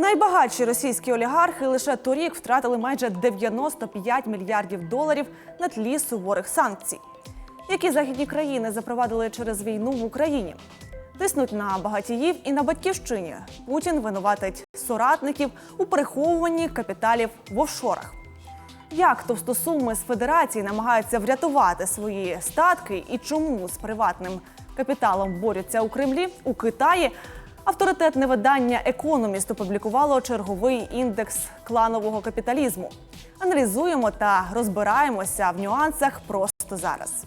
Найбагатші російські олігархи лише торік втратили майже 95 мільярдів доларів на тлі суворих санкцій, які західні країни запровадили через війну в Україні. Тиснуть на багатіїв і на батьківщині. Путін винуватить соратників у переховуванні капіталів в офшорах. Як товстосуми з федерації намагаються врятувати свої статки і чому з приватним капіталом борються у Кремлі у Китаї? Авторитетне видання Економіст опублікувало черговий індекс кланового капіталізму. Аналізуємо та розбираємося в нюансах просто зараз.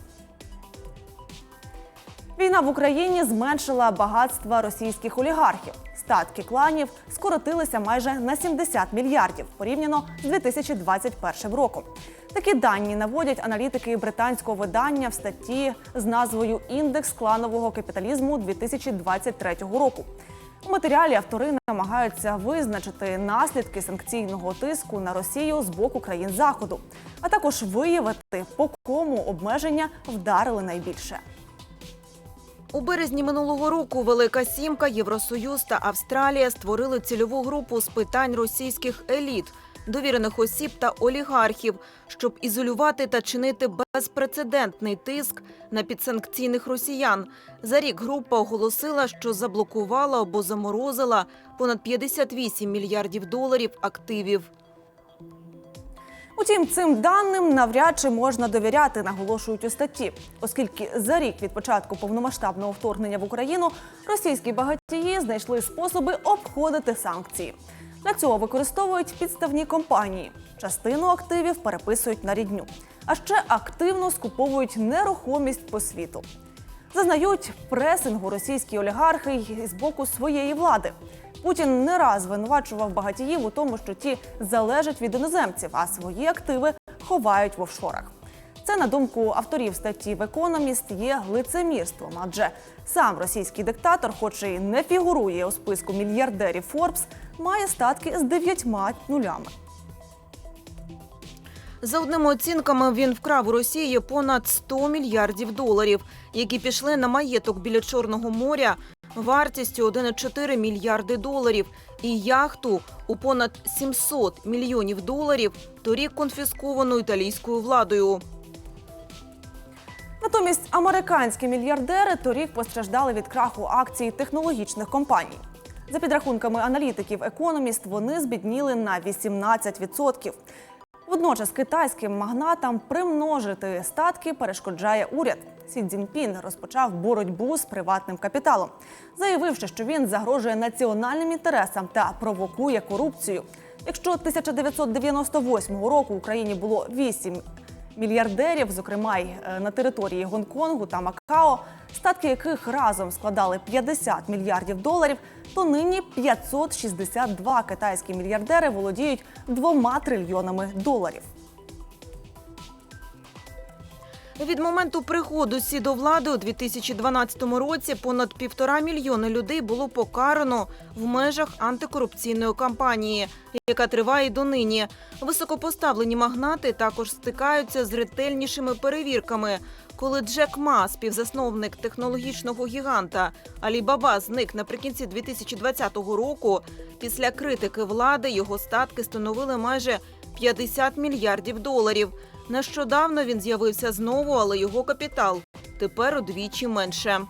Війна в Україні зменшила багатства російських олігархів. Статки кланів скоротилися майже на 70 мільярдів порівняно з 2021 роком. Такі дані наводять аналітики британського видання в статті з назвою Індекс кланового капіталізму 2023 року. У матеріалі автори намагаються визначити наслідки санкційного тиску на Росію з боку країн Заходу, а також виявити, по кому обмеження вдарили найбільше. У березні минулого року Велика Сімка, Євросоюз та Австралія створили цільову групу з питань російських еліт, довірених осіб та олігархів, щоб ізолювати та чинити безпрецедентний тиск на підсанкційних росіян. За рік група оголосила, що заблокувала або заморозила понад 58 мільярдів доларів активів. Утім, цим даним навряд чи можна довіряти, наголошують у статті, оскільки за рік від початку повномасштабного вторгнення в Україну російські багатії знайшли способи обходити санкції. Для цього використовують підставні компанії. Частину активів переписують на рідню, а ще активно скуповують нерухомість по світу. Зазнають пресингу російські олігархи й з боку своєї влади. Путін не раз звинувачував багатіїв у тому, що ті залежать від іноземців, а свої активи ховають в офшорах. Це, на думку авторів статті в Економіст, є лицемірством, адже сам російський диктатор, хоч і не фігурує у списку мільярдерів Форбс, має статки з дев'ятьма нулями. За одними оцінками, він вкрав у Росії понад 100 мільярдів доларів, які пішли на маєток біля Чорного моря вартістю 1,4 мільярди доларів і яхту у понад 700 мільйонів доларів, торік конфісковану італійською владою. Натомість американські мільярдери торік постраждали від краху акцій технологічних компаній. За підрахунками аналітиків Економіст, вони збідніли на 18%. Водночас китайським магнатам примножити статки перешкоджає уряд. Сі Цзіньпін розпочав боротьбу з приватним капіталом, заявивши, що він загрожує національним інтересам та провокує корупцію. Якщо 1998 року в Україні було 8 мільярдерів, зокрема й е, на території Гонконгу та Макао, статки яких разом складали 50 мільярдів доларів, то нині 562 китайські мільярдери володіють двома трильйонами доларів. Від моменту приходу Сі до влади у 2012 році понад півтора мільйони людей було покарано в межах антикорупційної кампанії, яка триває донині. Високопоставлені магнати також стикаються з ретельнішими перевірками. Коли Джек Ма, співзасновник технологічного гіганта Алібаба, зник наприкінці 2020 року, після критики влади його статки становили майже 50 мільярдів доларів. Нещодавно він з'явився знову, але його капітал тепер удвічі менше.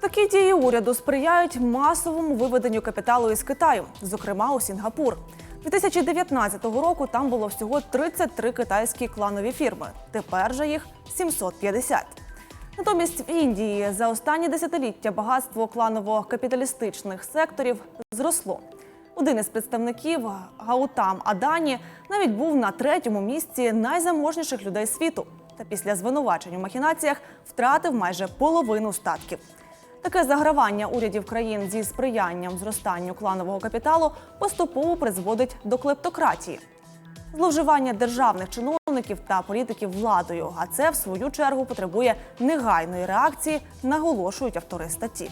Такі дії уряду сприяють масовому виведенню капіталу із Китаю, зокрема у Сінгапур. 2019 року там було всього 33 китайські кланові фірми. Тепер же їх 750. Натомість в Індії за останні десятиліття багатство кланово-капіталістичних секторів зросло. Один із представників Гаутам Адані навіть був на третьому місці найзаможніших людей світу. Та після звинувачень у махінаціях втратив майже половину статків. Таке загравання урядів країн зі сприянням зростанню кланового капіталу поступово призводить до клептократії. Зловживання державних чиновників та політиків владою, а це в свою чергу потребує негайної реакції, наголошують автори статті.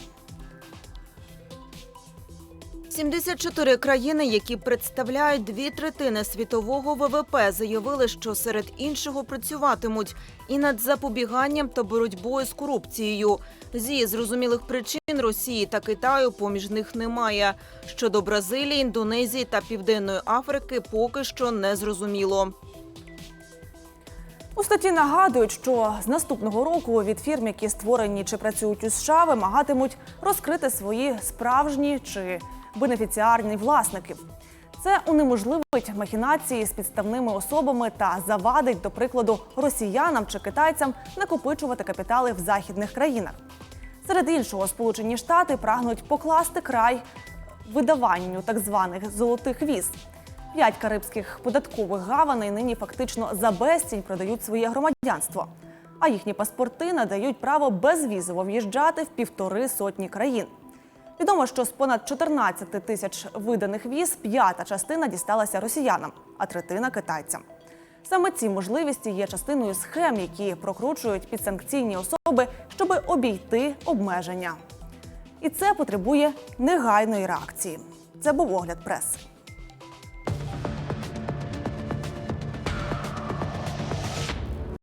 74 країни, які представляють дві третини світового ВВП, заявили, що серед іншого працюватимуть і над запобіганням та боротьбою з корупцією. Зі зрозумілих причин Росії та Китаю поміж них немає. Щодо Бразилії, Індонезії та Південної Африки поки що не зрозуміло. У статті нагадують, що з наступного року від фірм, які створені чи працюють у США, вимагатимуть розкрити свої справжні чи бенефіціарні власників. Це унеможливить махінації з підставними особами та завадить, до прикладу, росіянам чи китайцям накопичувати капітали в західних країнах. Серед іншого, Сполучені Штати прагнуть покласти край видаванню так званих золотих віз. П'ять карибських податкових гаваней нині фактично за безцінь продають своє громадянство, а їхні паспорти надають право безвізово в'їжджати в півтори сотні країн. Відомо, що з понад 14 тисяч виданих віз п'ята частина дісталася росіянам, а третина китайцям. Саме ці можливості є частиною схем, які прокручують підсанкційні особи, щоб обійти обмеження. І це потребує негайної реакції. Це був огляд преси.